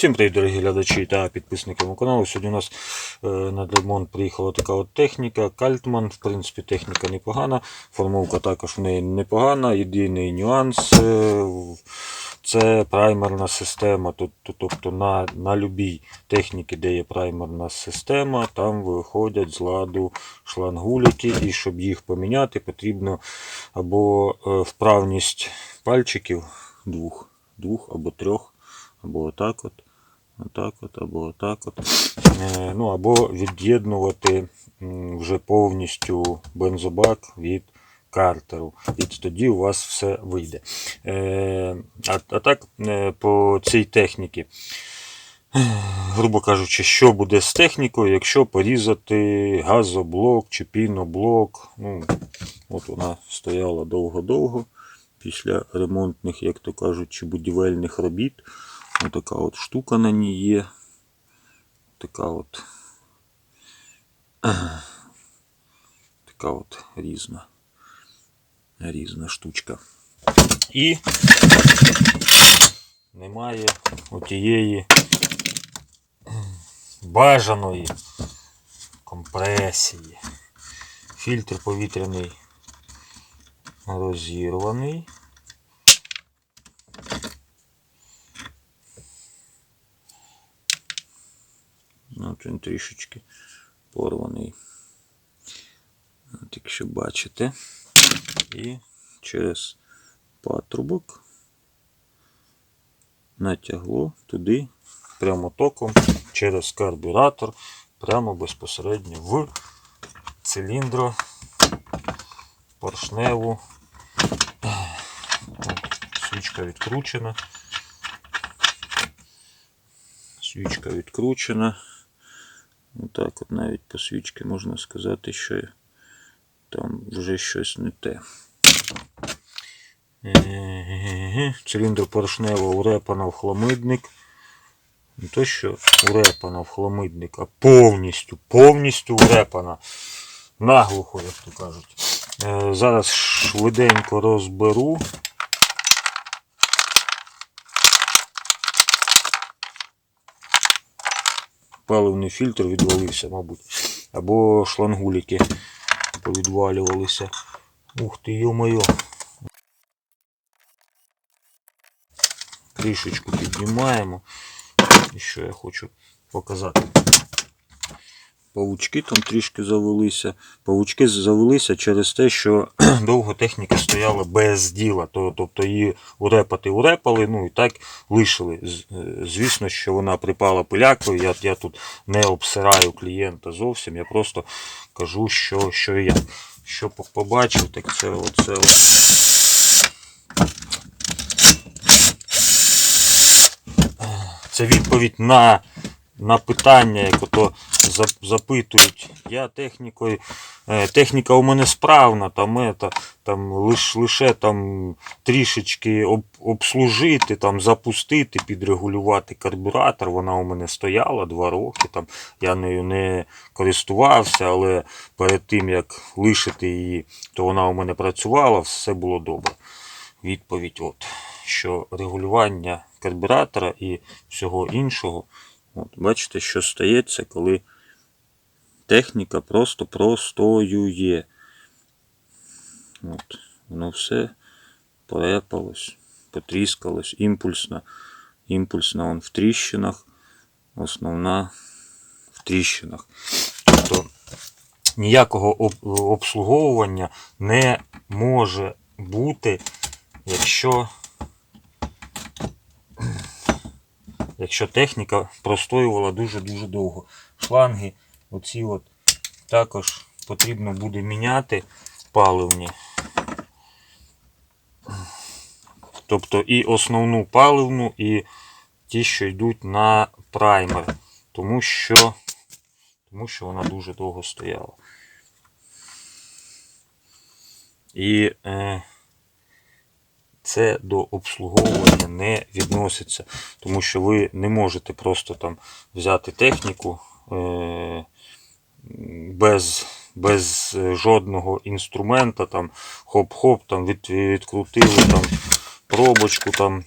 Всім привіт, дорогі глядачі та підписники мого каналу. Сьогодні у нас е, на ремонт приїхала така от техніка. Кальтман. В принципі, техніка непогана. Формовка також в неї непогана. Єдиний нюанс е, це праймерна система. Тобто на, на любій техніці, де є праймерна система, там виходять з ладу шлангуліки, і щоб їх поміняти, потрібно або е, вправність пальчиків двох, двох або трьох. Або отак от, отак от, або отак от. Е, ну, або від'єднувати вже повністю бензобак від картеру. І тоді у вас все вийде. Е, а, а так, е, по цій техніці, грубо кажучи, що буде з технікою, якщо порізати газоблок чи піноблок. Ну, от вона стояла довго-довго після ремонтних, як то кажуть, чи будівельних робіт. Отака от штука на ній є. Така от. Така от різна. Різна штучка. І немає отієї бажаної компресії. Фільтр повітряний розірваний. От він трішечки порваний. От якщо бачите. І через патрубок натягло туди прямо током через карбюратор, прямо безпосередньо в циліндро поршневу. Свічка відкручена. Свічка відкручена. Отак от навіть по свічці можна сказати, що там вже щось не те. Циліндр поршнево урепана в хламидник. Не то, що урепана в хламидник, а повністю, повністю урепана. Наглухо, як то кажуть. Е, Зараз швиденько розберу. Паливний фільтр відвалився, мабуть. Або шлангуліки повідвалювалися. Ух ти, йо-моє. Кришечку піднімаємо. І що я хочу показати. Павучки там трішки завелися. Павучки завелися через те, що довго техніка стояла без діла. Тобто її урепати урепали, ну і так лишили. Е, Звісно, що вона припала пилякою. Я, я тут не обсираю клієнта зовсім. Я просто кажу, що, що я. Що побачив, так це оце. Це відповідь на, на питання, як ото запитують. Я технікою, е, техніка у мене справна, там, ета, там лиш, лише там трішечки об, обслужити, там, запустити, підрегулювати карбюратор. Вона у мене стояла два роки. Там, я нею не користувався, але перед тим як лишити її, то вона у мене працювала, все було добре. Відповідь от, що регулювання карбюратора і всього іншого. От, бачите, що стається, коли техніка просто простоює. От, воно все порепалось, потріскалось, імпульсна. Імпульсна он в тріщинах, основна в тріщинах. Тобто ніякого об- обслуговування не може бути, якщо якщо техніка простоювала дуже-дуже довго. Шланги оці от також потрібно буде міняти паливні. Тобто і основну паливну, і ті, що йдуть на праймер. Тому що, тому що вона дуже довго стояла. І е, це до обслуговування не відноситься, тому що ви не можете просто там взяти техніку е, без, без е, жодного інструмента, там хоп-хоп, там від, відкрутили там пробочку, там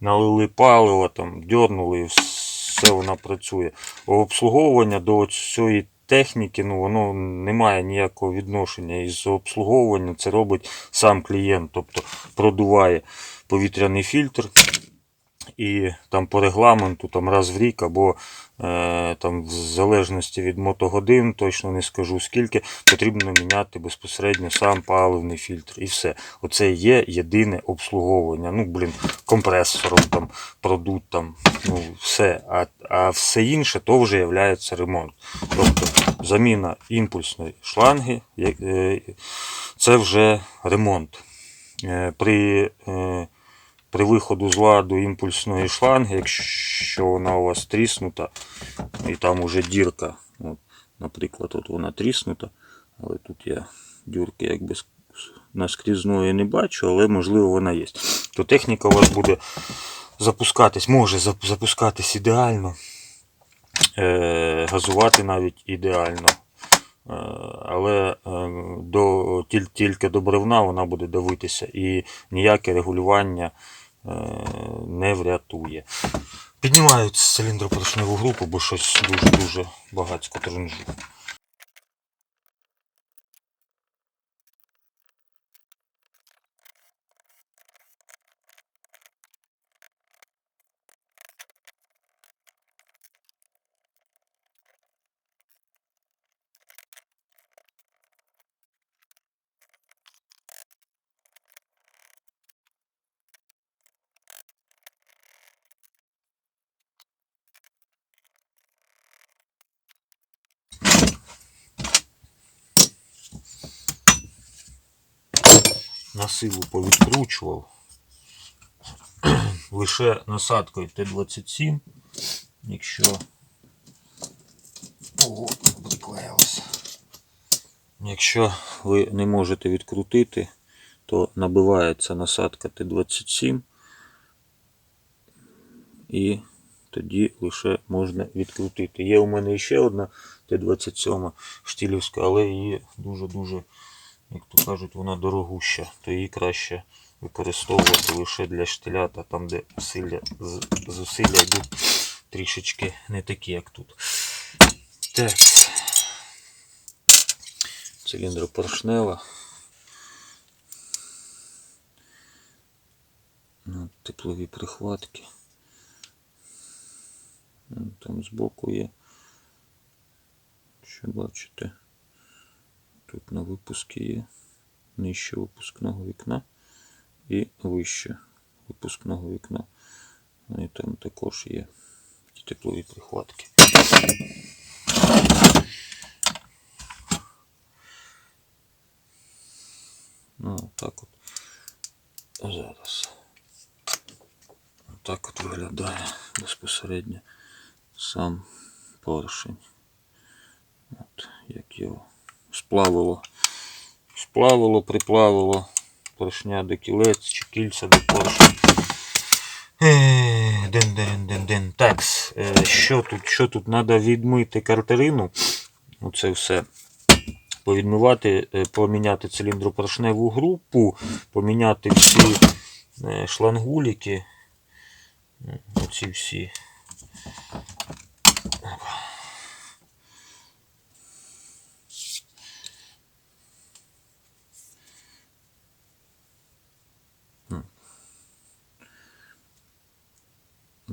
налили паливо, там, дьорнули і все вона працює. Обслуговування до цієї техніки, ну, воно не має ніякого відношення із обслуговуванням. Це робить сам клієнт, тобто продуває повітряний фільтр. І там по регламенту там раз в рік або е, там в залежності від мотогодин, точно не скажу скільки, потрібно міняти безпосередньо сам паливний фільтр. І все. Оце є єдине обслуговування. Ну, блін, компресором там, продуть там, ну, все. А, а все інше то вже є ремонт. Тобто заміна імпульсної шланги є- е, це вже ремонт. Е, При е, при виходу з ладу імпульсної шланги, якщо вона у вас тріснута, і там уже дірка. От, наприклад, от вона тріснута, але тут я дюрки якби наскрізної не бачу, але можливо вона є. То техніка у вас буде запускатись, може запускатись ідеально, е, газувати навіть ідеально. Е, Але е, до, тіль- тільки до бревна вона буде давитися і ніяке регулювання не врятує. Піднімаю циліндропоршневу групу, бо щось дуже-дуже багатько тренжу. На силу повідкручував. Лише насадкою Т-27, якщо Ого, приклеїлося. Якщо ви не можете відкрутити, то набивається насадка Т-27 і тоді лише можна відкрутити. Є у мене ще одна Т-27 штілівська, але її дуже-дуже, як то кажуть, вона дорогуща, то її краще використовувати лише для штилята, там де зусилля, зусилля йдуть трішечки не такі, як тут. Так. Циліндропоршнева. Ну, теплові прихватки. Там збоку є. Що бачите? Тут на випуску є нижче випускного вікна і вище випускного вікна. І там також є ті теплові прихватки. Ну, так от. Зараз. Так от виглядає безпосередньо сам поршень. От, як його сплавило. Сплавило, приплавило поршня до кілець чи кільця до поршня. Дин, дин, дин, дин. Так, е, що тут? Що тут? Треба відмити картерину. Оце все. Повідмивати, е, поміняти циліндропоршневу групу, поміняти всі е, шлангуліки. Оці всі.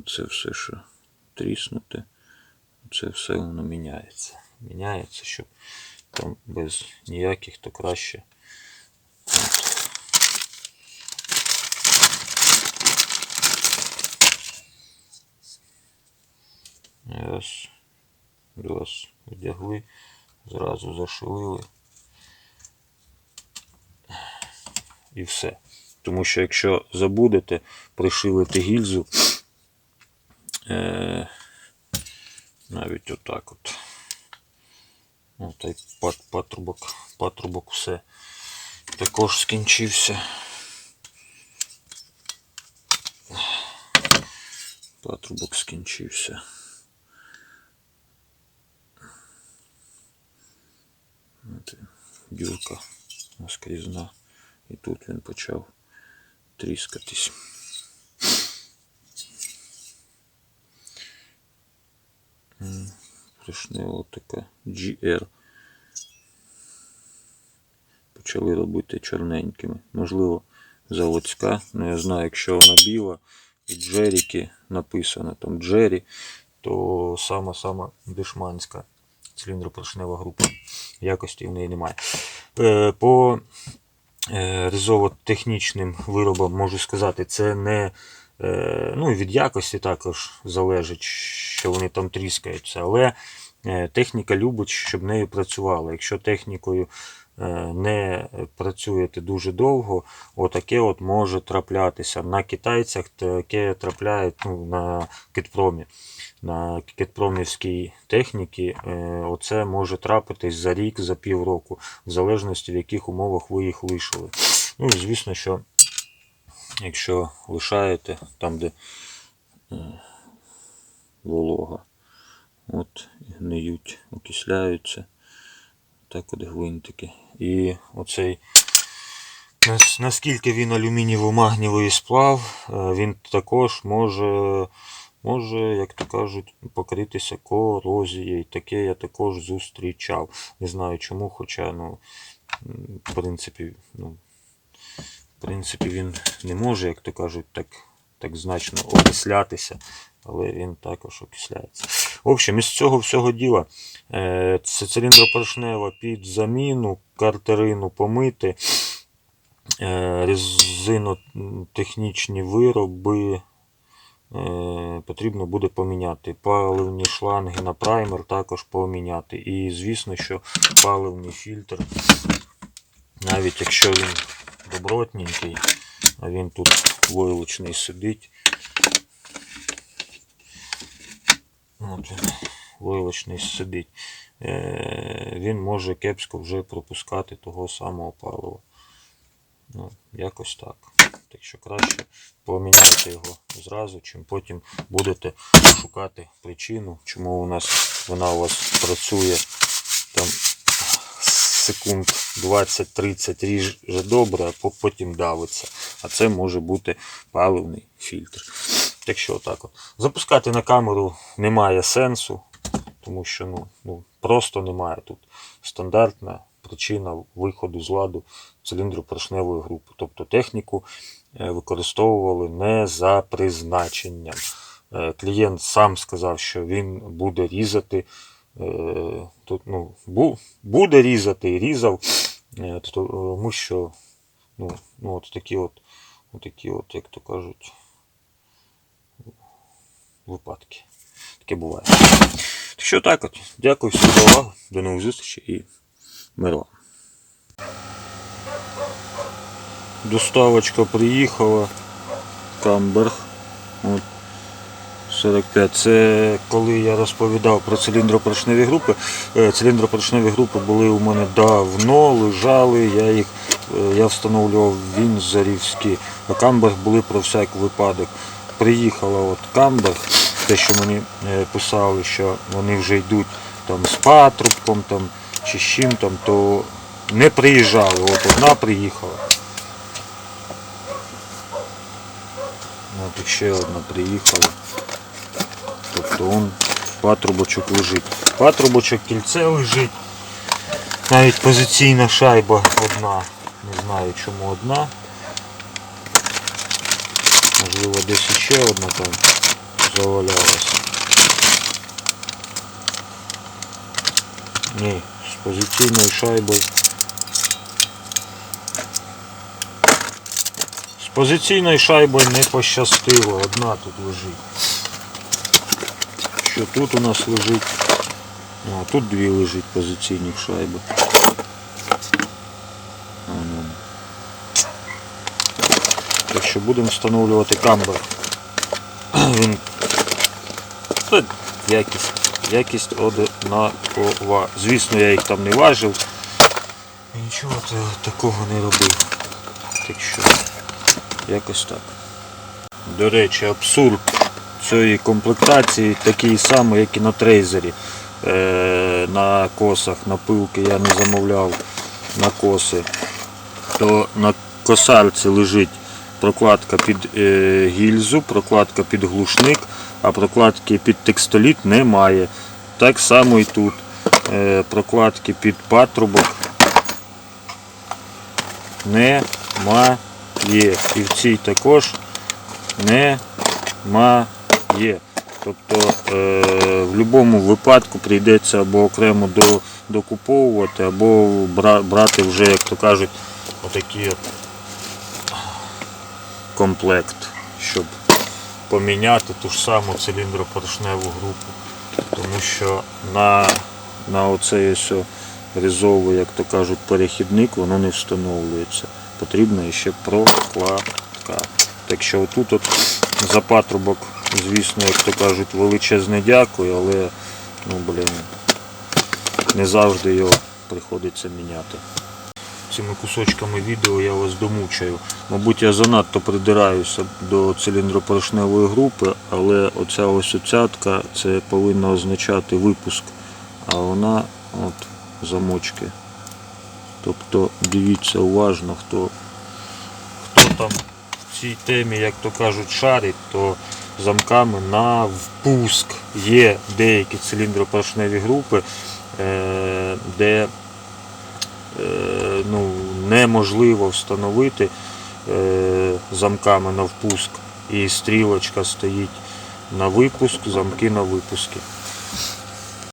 Це все, що тріснуте, це все воно міняється. Міняється, щоб там без ніяких, то краще. Раз, раз, одягли, зразу зашивили. І все. Тому що якщо забудете пришилити гільзу, е, навіть отак от. Ну, та й пат, патрубок, патрубок все також скінчився. Патрубок скінчився. Дюрка наскрізна. І тут він почав тріскатись. М, Поршнева така GR. Почали робити чорненькими. Можливо, заводська. Ну я знаю, якщо вона біла і Джеріки написано там Джері, то сама-сама дешманська циліндропоршнева група. Якості в неї немає. Е, По е, ризово-технічним виробам можу сказати, це не ну, і від якості також залежить, що вони там тріскаються, але е, техніка любить, щоб нею працювала. Якщо технікою е, не працюєте дуже довго, отаке от може траплятися. На китайцях таке трапляє ну, на китпромі. На китпромівській техніці е, оце може трапитись за рік, за півроку, в залежності в яких умовах ви їх лишили. Ну і звісно, що якщо лишаєте там, де е, волога, от гниють, окисляються, так от гвинтики. І оцей наскільки він алюмінієво-магнієвий сплав, е, він також може, може, як то кажуть, покритися корозією. Таке я також зустрічав. Не знаю чому, хоча, ну, в принципі, ну, принципі, він не може, як то кажуть, так, так значно окислятися, але він також окисляється. В общем, із цього всього діла е, це циліндропоршнева під заміну, картерину помити, е, резинотехнічні вироби. е, Потрібно буде поміняти. Паливні шланги на праймер також поміняти. І звісно, що паливний фільтр, навіть якщо він добротненький, а він тут войлочний сидить. От він, войлочний сидить. Е, він може кепсько вже пропускати того самого палива. Ну, якось так. Так що краще поміняйте його зразу, чим потім будете шукати причину, чому у нас вона у вас працює там секунд 20-30 ріже добре, а потім давиться. А це може бути паливний фільтр. Так що отак от. Запускати на камеру немає сенсу, тому що ну, ну, просто немає тут стандартна причина виходу з ладу циліндропоршневої групи. Тобто техніку е, використовували не за призначенням. Е, Клієнт сам сказав, що він буде різати. Е, Тут, ну, бу- буде різати різав, е, тому що ну, ну, от такі от, от такі от, як то кажуть, випадки. Таке буває. Так що так от. Дякую всім за увагу. До нових зустрічей і миру. Доставочка приїхала. Камберг. От. 45. Це коли я розповідав про циліндропоршневі групи. Е, Циліндропоршневі групи були у мене давно, лежали, я їх е, я встановлював вінзорівські, а Камберг були про всяк випадок. Приїхала от Камберг, те, що мені е, писали, що вони вже йдуть там з патрубком там, чи з чим там, то не приїжджали. От одна приїхала. От ще одна приїхала. Тобто он патрубочок лежить. Патрубочок, кільце лежить. Навіть позиційна шайба одна. Не знаю чому одна. Можливо десь іще одна там завалялась. Ні, з позиційною шайбою. З позиційною шайбою не пощастило, одна тут лежить. Що тут у нас лежить? А, тут дві лежить позиційних шайби. Так що будемо встановлювати камбер. Якість, якість однакова. Звісно, я їх там не важив. І нічого такого не робив. Так що якось так. До речі, абсурд цієї комплектації такий самий, як і на трейзері. Е, на косах, на пилки я не замовляв на коси. То на косарці лежить прокладка під е, гільзу, прокладка під глушник, а прокладки під текстоліт немає. Так само і тут. Е, Прокладки під патрубок немає. І в цій також немає. Тобто е, в будь-якому випадку прийдеться або окремо до, докуповувати, або брати вже, як то кажуть, отакий от комплект, щоб поміняти ту ж саму циліндропоршневу групу. Тому що на, на оцей ось різовий, як то кажуть, перехідник воно не встановлюється. Потрібна ще прокладка. Так що отут от за патрубок, звісно, як то кажуть, величезне дякую, але ну, блін, не завжди його приходиться міняти. Цими кусочками відео я вас домучаю. Мабуть, я занадто придираюся до циліндропоршневої групи, але оця ось оцятка це повинно означати випуск, а вона от замочки. Тобто дивіться уважно, хто, хто там в цій темі, як то кажуть, шарить, то замками на впуск є деякі циліндропоршневі групи, е, де е, ну, неможливо встановити е, замками на впуск. І стрілочка стоїть на випуск, замки на випуски.